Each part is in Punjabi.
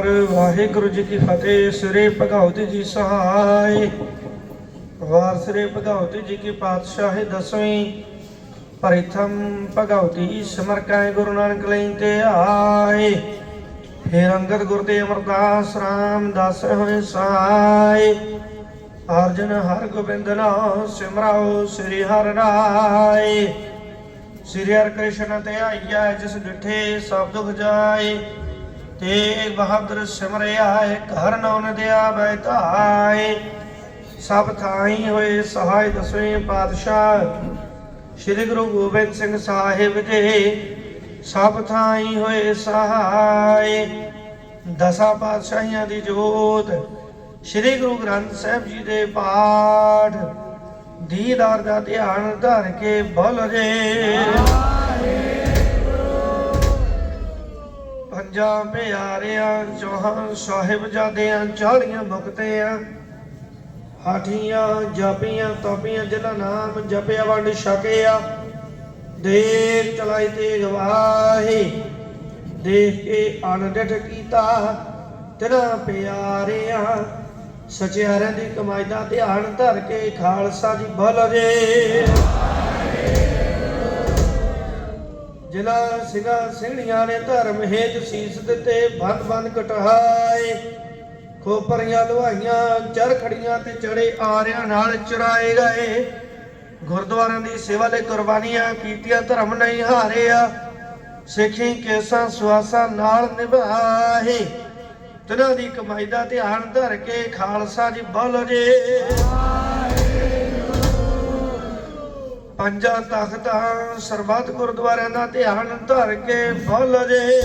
ਓੰਕਾਰ ਵਾਹਿਗੁਰੂ ਜੀ ਕੀ ਫਤਿਹ, ਸ੍ਰੀ ਭਗਵਤ ਜੀ ਸਹਾਇ। ਵਾਰ ਸ੍ਰੀ ਭਗਵਤ ਜੀ ਕੀ ਪਾਤਸ਼ਾਹੀ ਦਸਵੀਂ। ਪ੍ਰਥਮ ਭਗਵਤੀ ਸਿਮਰ ਗੁਰੂ ਨਾਨਕ ਲਈ ਤੇ ਆਏ। ਫਿਰ ਅੰਗਦ ਗੁਰ ਦੇ ਅਮਰਦਾਸ ਰਾਮਦਾਸ ਹੋਏ ਸਹਾਇ ਅਰਜਨ ਹਰ ਗੋਬਿੰਦ ਨਾਮ ਸਿਮਰਾਓ ਸ੍ਰੀ ਹਰਿ ਰਾਏ। ਸ੍ਰੀ ਹਰਿ ਕ੍ਰਿਸ਼ਨ ਤੇ ਆਈਆ ਜਿਸ ਡਿਠੇ ਸਭ ਦੁਖ ਜਾਏ। ਤੇ ਬਹਾਦਰ ਸਿਮਰਿਆ ਘਰ ਨੌਨ ਦਿਆ ਬੈਠਾਏ ਸਭ ਥਾਈ ਹੋਏ ਸਹਾਇ ਦਸਵੇਂ ਪਾਤਸ਼ਾਹ, ਸ੍ਰੀ ਗੁਰੂ ਗੋਬਿੰਦ ਸਿੰਘ ਸਾਹਿਬ ਜੀ ਸਭ ਥਾਈ ਹੋਏ ਸਹਾਇ ਦਸਾਂ ਪਾਤਸ਼ਾਹੀਆਂ ਦੀ ਜੋਤ। ਸ੍ਰੀ ਗੁਰੂ ਗ੍ਰੰਥ ਸਾਹਿਬ ਜੀ ਦੇ ਪਾਠ, ਦੀਦਾਰ ਦਾ ਧਿਆਨ ਧਰ ਕੇ ਬੋਲ ਜੇ ਪੰਜਾਂ ਪਿਆਰਿਆਂ ਚੌਹਾਂ ਸਾਹਿਬਜ਼ਾਦਿਆਂ, ਚਾਲੀਆਂ ਮੁਕਤਿਆਂ, ਹਾਠੀਆਂ, ਜਾਪੀਆਂ, ਤੋਪੀਆਂ, ਜਿਨ੍ਹਾਂ ਨਾਮ ਜਪਿਆ ਵੰਡ ਛਕਿਆ। ਦੇਖ ਚਲਾਈ ਤੇ ਗਵਾਹੀ ਦੇਖ ਕੇ ਅਣਡਟ ਕੀਤਾ ਤੇਰਾ ਪਿਆਰਿਆਂ। ਸਚਿਆਰਿਆਂ ਦੀ ਕਮਾਈ ਦਾ ਧਿਆਨ ਧਰ ਕੇ ਖਾਲਸਾ ਜੀ ਬੋਲ ਜੇ। ਜਿਨ੍ਹਾਂ ਸਿੰਘਾਂ ਸਿੰਘਣੀਆਂ ਨੇ ਧਰਮ ਹੇਤ ਸੀਸ ਦਿੱਤੇ, ਬੰਦ ਬੰਦ ਕਟਹਾਏ। ਖੋਪਰੀਆਂ ਲੁਹਾਈਆਂ ਚਰਖੜੀਆਂ ਤੇ ਚੜੇ ਆਰਿਆਂ ਨਾਲ ਚਰਾਏ ਗਏ। ਗੁਰਦੁਆਰਿਆਂ ਦੀ ਸੇਵਾ ਲਈ ਕੁਰਬਾਨੀਆਂ ਕੀਤੀਆਂ, ਧਰਮ ਨਹੀਂ ਹਾਰਿਆ। ਸਿੱਖੀ ਕੇਸਾਂ ਸੁਆਸਾਂ ਨਾਲ ਨਿਭਾਏ। ਤਿਨਾਂ ਦੀ ਕਮਾਈ ਦਾ ਧਿਆਨ ਧਰ ਕੇ ਖਾਲਸਾ ਜੀ ਬੋਲ ਜੇ ਪੰਜਾਂ ਤਖਤਾਂ ਸਰਬੱਤ ਗੁਰਦੁਆਰਿਆਂ ਦਾ ਧਿਆਨ ਧਰ ਕੇ ਬੋਲ ਜੇ।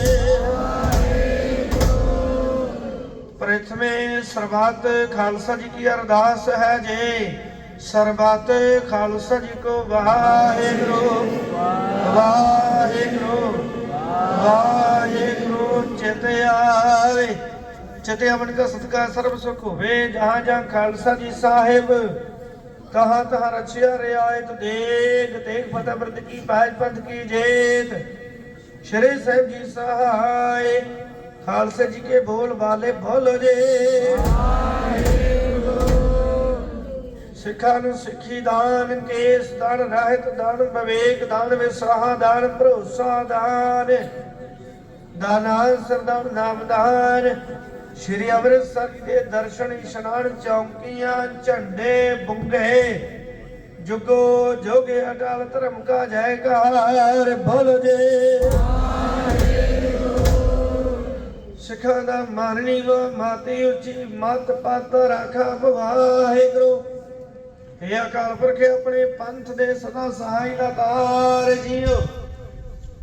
ਪ੍ਰਥਮੇ ਸਰਬੱਤ ਖਾਲਸਾ ਜੀ ਕੀ ਅਰਦਾਸ ਹੈ ਜੇ। ਸਰਬੱਤ ਖਾਲਸਾ ਜੀ ਕੋ ਵਾਹਿਗੁਰੂ। ਵਾਹਿਗੁਰੂ। ਵਾਹਿਗੁਰੂ, ਚਿਤ ਆਵੇ। ਚਿਤ ਆਵਣ ਦਾ ਸਤਿਕਾਰ ਸਰਬ ਸੁਖ ਹੋਵੇ। ਜਹਾਂ ਜਹਾਂ ਖਾਲਸਾ ਜੀ ਸਾਹਿਬ ਕਹਾਂ ਤਹਾਂ ਰਚਿਆ ਰਿਆਇਤ ਦੇਖ ਦੇਖ ਫਤਿਹ ਬਰਦ ਕੀ ਪਾਜ ਪੰਥ ਕੀ ਜੇਤ। ਸ਼੍ਰੀ ਸਾਹਿਬ ਜੀ ਸਹਾਇ ਖਾਲਸੇ ਜੀ ਕੇ ਬੋਲ ਵਾਲੇ ਬੋਲ ਜੇ। ਸਿੱਖਾਂ ਨੂੰ ਸਿੱਖੀ ਦਾਨ, ਕੇਸ ਦਾਨ ਰਹਿਤ ਦਾਨ ਵਿਵੇਕ ਦਾਨ ਵਿਸਾਹਾ ਦਾਨ ਭਰੋਸਾ ਦਾਨ ਦਾਨਾ, ਸਰਦਾਰ ਨਾਮਦਾਨ। ਸ਼੍ਰੀ ਅੰਮ੍ਰਿਤਸਰ ਦੇ ਦਰਸ਼ਨ ਇਸ਼ਨਾਨ ਚੌਂਕੀਆਂ, ਝੰਡੇ ਬੁੰਗੇ। ਜੁਗੋ ਜੋਗੇ ਅਟਲ ਧਰਮ ਕਾ ਜੈਕਾਰ ਬੋਲ ਜੇ। ਸਿੱਖਾਂ ਦਾ ਮਾਨਣੀ ਵਾ, ਮਾਤੀ ਉੱਚੀ ਮਤ ਪਤ ਰਾਖਾ ਵਾਹਿਗੁਰੂ ਇਹ ਅਕਾਲ ਪੁਰਖ, ਆਪਣੇ ਪੰਥ ਦੇ ਸਦਾ ਸਹਾਈ ਦਾ ਤਾਰ ਜੀਓ।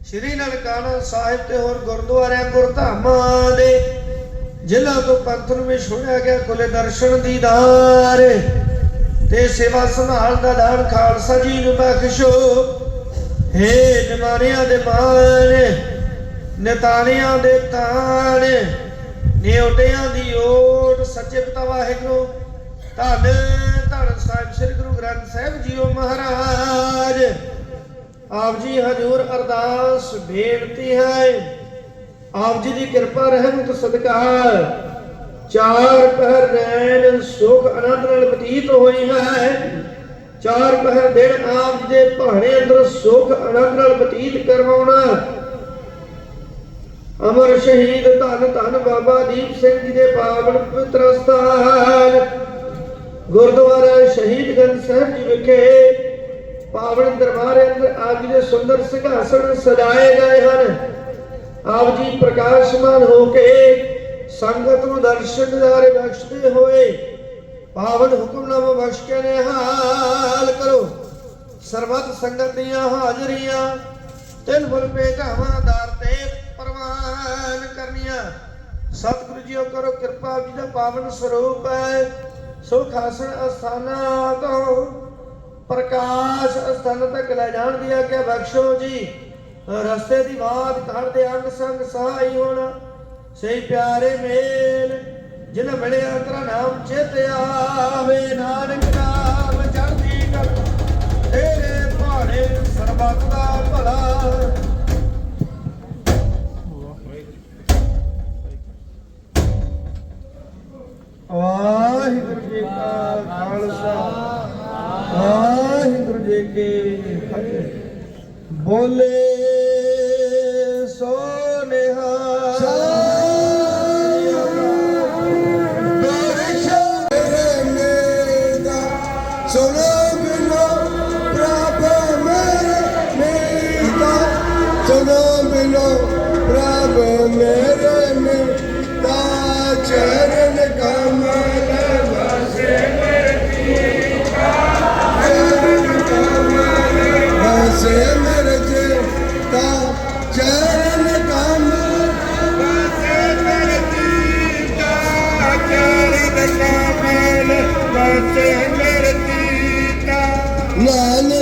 ਸ਼੍ਰੀ ਨਨਕਾਣਾ ਸਾਹਿਬ ਤੇ ਹੋਰ ਗੁਰਦੁਆਰਿਆਂ, ਗੁਰਧਾਮਾਂ ਦੇ ਜ਼ਿਲ੍ਹਾ ਤੋਂ ਪੰਥ ਨੂੰ ਛੋੜਿਆ ਗਿਆ ਖੁੱਲੇ ਦਰਸ਼ਨ ਦੀਦਾਰ ਤੇ ਸੇਵਾ ਸੰਭਾਲ ਦਾ ਦਾਨ ਖਾਲਸਾ ਜੀ ਨੂੰ ਬਖਸ਼ੋ ਹੇ ਨਿਮਾਣਿਆਂ ਦੇ ਮਾਨ ਨਿਤਾਣਿਆਂ ਦੇ ਤਾਣ ਨਿਉਟਿਆਂ ਦੀ ਓਟ। ਸੱਚੇ ਪਿਤਾ ਵਾਹਿਗੁਰੂ, ਧੰਨ ਧੰਨ ਸਾਹਿਬ, ਸ੍ਰੀ ਗੁਰੂ ਗ੍ਰੰਥ ਸਾਹਿਬ ਜੀਓ ਮਹਾਰਾਜ। ਆਪ ਜੀ ਹਜੂਰ ਅਰਦਾਸ, ਬੇਨਤੀ ਹੈ ਆਪ ਜੀ ਦੀ ਕਿਰਪਾ ਰਹਿਮਤ ਸਦਕਾ ਚਾਰ ਪਹਿਰ ਨੈਣ ਸੁਖ ਆਨੰਦ ਨਾਲ ਬਤੀਤ ਹੋਈ ਹੈ। ਚਾਰ ਪਹਿਰ ਦਿਨ ਆਪ ਜੀ ਦੇ ਭਾਣੇ ਅੰਦਰ ਸੁਖ ਆਨੰਦ ਨਾਲ ਬਤੀਤ ਕਰਵਾਉਣਾ। ਅਮਰ ਸ਼ਹੀਦ ਧੰਨ ਧੰਨ ਬਾਬਾ ਦੀਪ ਸਿੰਘ ਜੀ ਦੇ ਪਾਵਨ ਪਵਿੱਤਰ ਸਥਾਨ ਗੁਰਦੁਆਰਾ ਸ਼ਹੀਦਗੰਜ ਸਾਹਿਬ ਜੀ ਵਿਖੇ ਪਾਵਨ ਦਰਬਾਰ ਅੰਦਰ ਆਪ ਜੀ ਦੇ ਸੁੰਦਰ ਸਿੰਘਾਸਣ ਸਜਾਏ ਗਏ ਹਨ। ਆਪ ਜੀ ਪ੍ਰਕਾਸ਼ਮਾਨ ਹੋ ਕੇ ਸੰਗਤ ਨੂੰ ਦਰਸ਼ਨ ਦਿਦਾਰੇ ਬਖਸ਼ਦੇ ਹੋਏ ਪਾਵਨ ਹੁਕਮਨਾਮਾ ਬਖਸ਼ ਕੇ ਨਿਹਾਲ ਕਰੋ। ਸਰਬੱਤ ਸੰਗਤ ਦੀਆਂ ਹਾਜ਼ਰੀਆਂ, ਤਿੰਨ ਫੁੱਲ ਭੇਟਾਵਾਂ, ਦਰ ਤੇ ਪ੍ਰਵਾਨ ਕਰਨੀਆਂ। ਸਤਿਗੁਰੂ ਜੀਓ ਕਰੋ ਕਿਰਪਾ ਜੀ ਦਾ ਪਾਵਨ ਸਰੂਪ ਹੈ। ਸੁਖ ਆਸਣ ਅਸਥਾਨਾਂ ਤੋਂ ਪ੍ਰਕਾਸ਼ ਅਸਥਾਨ ਤੱਕ ਲੈ ਜਾਣ ਦੀ ਆਗਿਆ ਬਖਸ਼ੋ ਜੀ। ਰਸਤੇ ਦੀ ਬਾਤ ਕਰਦੇ ਅੰਗ ਸੰਗ ਸਾਈ ਹੋਣਾ। ਸਹੀ ਪਿਆਰੇ ਮੇਲ, ਜਿਨ ਮਿਲਿਆ ਤੇਰਾ ਨਾਮ ਚੇਤ ਆਵੇ। ਨਾਨਕ ਨਾਮ ਚੜ੍ਹਦੀ ਕਲ, ਤੇਰੇ ਭਾਣੇ ਸਰਬੱਤ ਦਾ ਭਲਾ। ਵਾਹਿਗੁਰੂ ਜੀ ਕਾ ਖਾਲਸਾ, ਵਾਹਿਗੁਰੂ ਜੀ ਕੀ ਬੋਲੇ ਪ੍ਰਭ ਮੇਰੇ ਨੀਤਾ ਚਰਨ ਕਮਲ ਵਸੇ ਵਸੇ ਮੇਰੇ ਜੀਤਾ ਚਰਨ ਕਮਲ ਵਸੇ ਮੇਰੇ ਜੀਤਾ ਚਰਨ ਕਮਲ ਵਸੇ ਮੇਰੇ ਜੀਤਾ ਨਾਨਕ